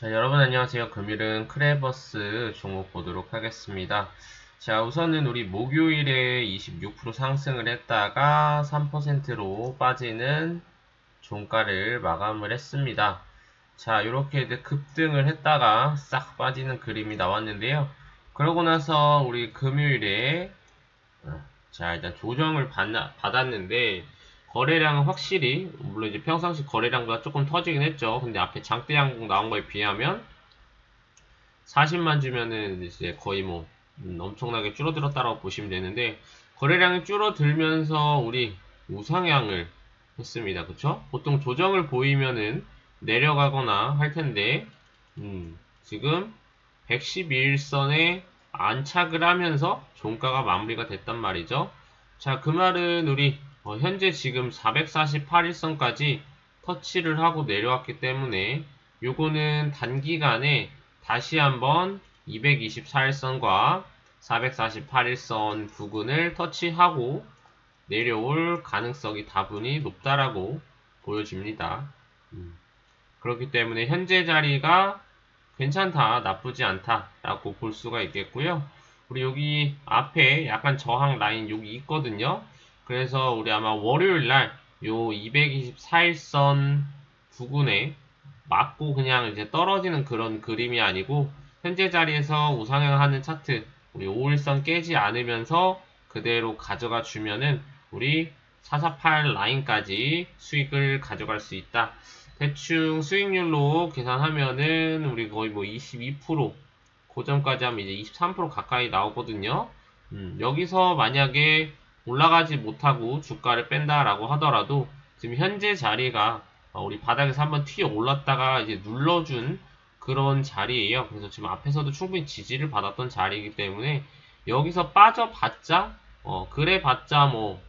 자, 여러분 안녕하세요. 금일은 크레버스 종목 보도록 하겠습니다. 자, 우선은 우리 목요일에 26% 상승을 했다가 3%로 빠지는 종가를 마감을 했습니다. 자, 이렇게 급등을 했다가 싹 빠지는 그림이 나왔는데요. 그러고 나서 우리 금요일에 어, 자, 일단 조정을 받나, 받았는데 거래량은 확실히 물론 이제 평상시 거래량보다 조금 터지긴 했죠. 근데 앞에 장대 항공 나온 거에 비하면 40만 주면은 이제 거의 뭐 음, 엄청나게 줄어들었다고 보시면 되는데 거래량이 줄어들면서 우리 우상향을 했습니다. 그쵸? 보통 조정을 보이면은 내려가거나 할 텐데 음, 지금 112일선에 안착을 하면서 종가가 마무리가 됐단 말이죠. 자, 그 말은 우리 어, 현재 지금 448일선까지 터치를 하고 내려왔기 때문에 요거는 단기간에 다시 한번 224일선과 448일선 부근을 터치하고 내려올 가능성이 다분히 높다라고 보여집니다. 음. 그렇기 때문에 현재 자리가 괜찮다, 나쁘지 않다라고 볼 수가 있겠고요. 우리 여기 앞에 약간 저항 라인 여기 있거든요. 그래서 우리 아마 월요일 날 요 224일선 부근에 맞고 그냥 이제 떨어지는 그런 그림이 아니고 현재 자리에서 우상향하는 차트 우리 5일선 깨지 않으면서 그대로 가져가 주면은 우리 448 라인까지 수익을 가져갈 수 있다. 대충 수익률로 계산하면은 우리 거의 뭐 22% 고점까지 하면 이제 23% 가까이 나오거든요. 음, 여기서 만약에 올라가지 못하고 주가를 뺀다라고 하더라도 지금 현재 자리가 어, 우리 바닥에서 한번 튀어 올랐다가 이제 눌러준 그런 자리예요. 그래서 지금 앞에서도 충분히 지지를 받았던 자리이기 때문에 여기서 빠져봤자 어 그래 봤자 뭐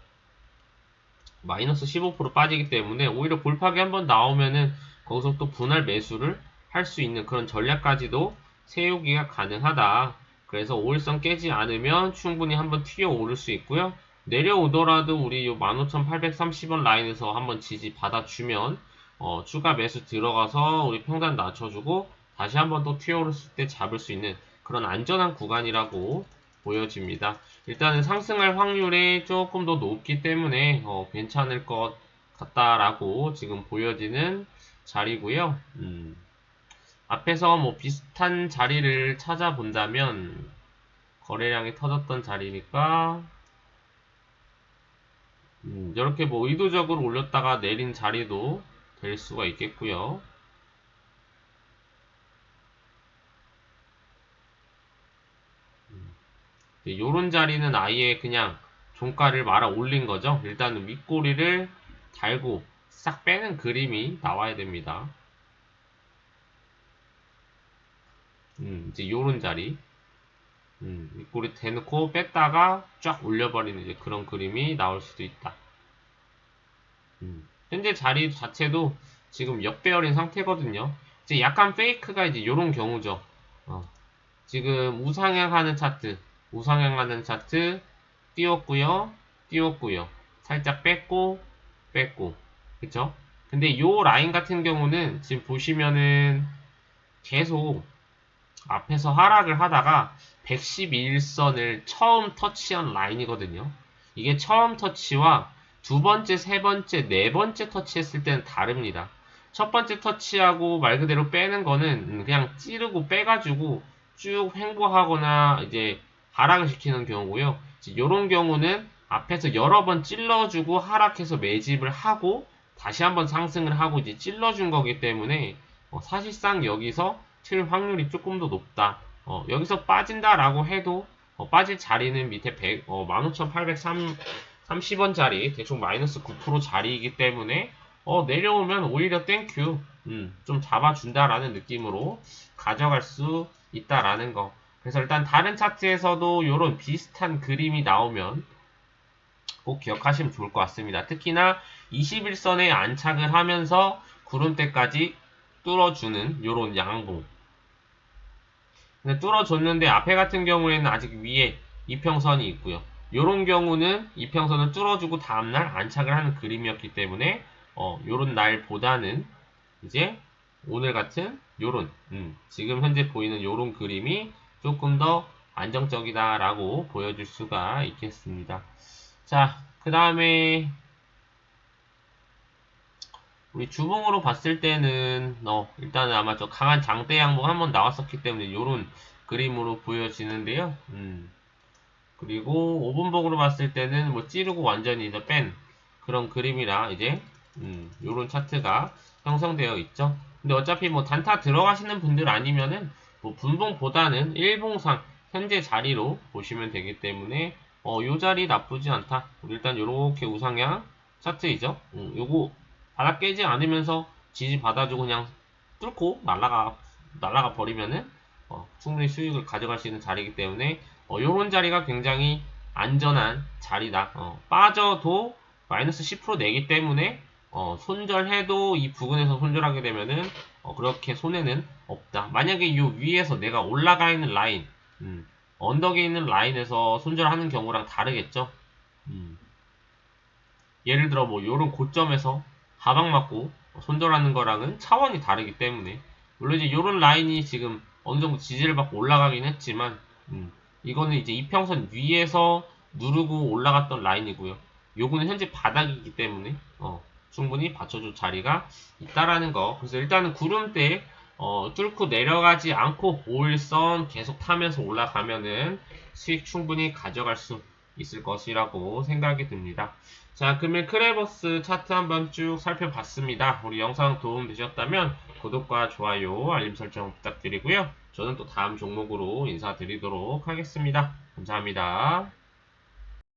마이너스 15% 빠지기 때문에 오히려 볼파기 한번 나오면은 거기서 또 분할 매수를 할 수 있는 그런 전략까지도 세우기가 가능하다. 그래서 5일선 깨지 않으면 충분히 한번 튀어 오를 수 있고요. 내려오더라도 우리 요 15,830원 라인에서 한번 지지 받아주면 어, 추가 매수 들어가서 우리 평단 낮춰주고 다시 한번 또 튀어오르을 때 잡을 수 있는 그런 안전한 구간이라고 보여집니다. 일단은 상승할 확률이 조금 더 높기 때문에 어, 괜찮을 것 같다라고 지금 보여지는 자리고요. 음, 앞에서 뭐 비슷한 자리를 찾아본다면 거래량이 터졌던 자리니까 음, 이렇게 뭐 의도적으로 올렸다가 내린 자리도 될 수가 있겠고요. 음, 자리는 아예 그냥 종가를 말아 올린 거죠. 일단은 윗꼬리를 달고 싹 빼는 그림이 나와야 됩니다. 음, 이제 요런 자리. 음, 윗꼬리 대놓고 뺐다가 쫙 올려버리는 이제 그런 그림이 나올 수도 있다. 음, 현재 자리 자체도 지금 역배열인 상태거든요. 이제 약간 페이크가 이제 요런 경우죠. 어, 지금 우상향하는 차트, 우상향하는 차트 띄웠고요, 띄웠고요. 살짝 뺐고, 뺐고, 그쵸? 근데 요 라인 같은 경우는 지금 보시면은 계속 앞에서 하락을 하다가 112일선을 처음 터치한 라인이거든요. 이게 처음 터치와 두 번째, 세 번째, 네 번째 터치했을 때는 다릅니다. 첫 번째 터치하고 말 그대로 빼는 거는 그냥 찌르고 빼가지고 쭉 횡보하거나 이제 하락을 시키는 경우고요. 이런 경우는 앞에서 여러 번 찔러주고 하락해서 매집을 하고 다시 한번 상승을 하고 이제 찔러준 거기 때문에 어, 사실상 여기서 틀 확률이 조금 더 높다. 어, 여기서 빠진다라고 해도 어, 빠질 자리는 밑에 100, 어, 15,830원짜리 대충 마이너스 9% 자리이기 때문에 어, 내려오면 오히려 땡큐 음, 좀 잡아준다라는 느낌으로 가져갈 수 있다라는 거. 그래서 일단 다른 차트에서도 이런 비슷한 그림이 나오면 꼭 기억하시면 좋을 것 같습니다. 특히나 21선에 안착을 하면서 구름대까지 뚫어주는 이런 양봉. 근데 뚫어줬는데 앞에 같은 경우에는 아직 위에 이평선이 있고요. 이런 경우는 이평선을 뚫어주고 다음날 안착을 하는 그림이었기 때문에 어, 요런 날보다는 이제 오늘 같은 요런 음, 지금 현재 보이는 요런 그림이 조금 더 안정적이다라고 보여줄 수가 있겠습니다. 자, 그 다음에 우리 주봉으로 봤을 때는 어, 일단은 아마 저 강한 장대 양봉 한번 나왔었기 때문에 요런 그림으로 보여지는데요. 음. 그리고 5분봉으로 봤을 때는 뭐 찌르고 완전히 이제 뺀 그런 그림이라 이제 음, 요런 차트가 형성되어 있죠. 근데 어차피 뭐 단타 들어가시는 분들 아니면은 뭐 분봉보다는 일봉상 현재 자리로 보시면 되기 때문에 어, 요 자리 나쁘지 않다. 일단 요렇게 우상향 차트이죠. 음, 요거 바닥 깨지 않으면서 지지 받아주고 그냥 뚫고 날아가 날아가 버리면은 어, 충분히 수익을 가져갈 수 있는 자리이기 때문에 어, 요런 자리가 굉장히 안전한 자리다. 어, 빠져도 마이너스 10% 내기 때문에 어, 손절해도 이 부근에서 손절하게 되면은 어, 그렇게 손해는 없다. 만약에 요 위에서 내가 올라가 있는 라인, 음, 언덕에 있는 라인에서 손절하는 경우랑 다르겠죠. 음. 예를 들어 뭐 요런 고점에서 하방 맞고 손절하는 거랑은 차원이 다르기 때문에 물론 이제 요런 라인이 지금 어느 정도 지지를 받고 올라가긴 했지만 음, 이거는 이제 이평선 위에서 누르고 올라갔던 라인이고요. 요거는 현재 바닥이기 때문에 어, 충분히 받쳐줄 자리가 있다라는 거. 그래서 일단은 구름대 어, 뚫고 내려가지 않고 5일선 계속 타면서 올라가면은 수익 충분히 가져갈 수 있을 것이라고 생각이 듭니다. 자, 그러면 크레버스 차트 한번 쭉 살펴봤습니다. 우리 영상 도움 되셨다면 구독과 좋아요, 알림 설정 부탁드리고요. 저는 또 다음 종목으로 인사드리도록 하겠습니다. 감사합니다.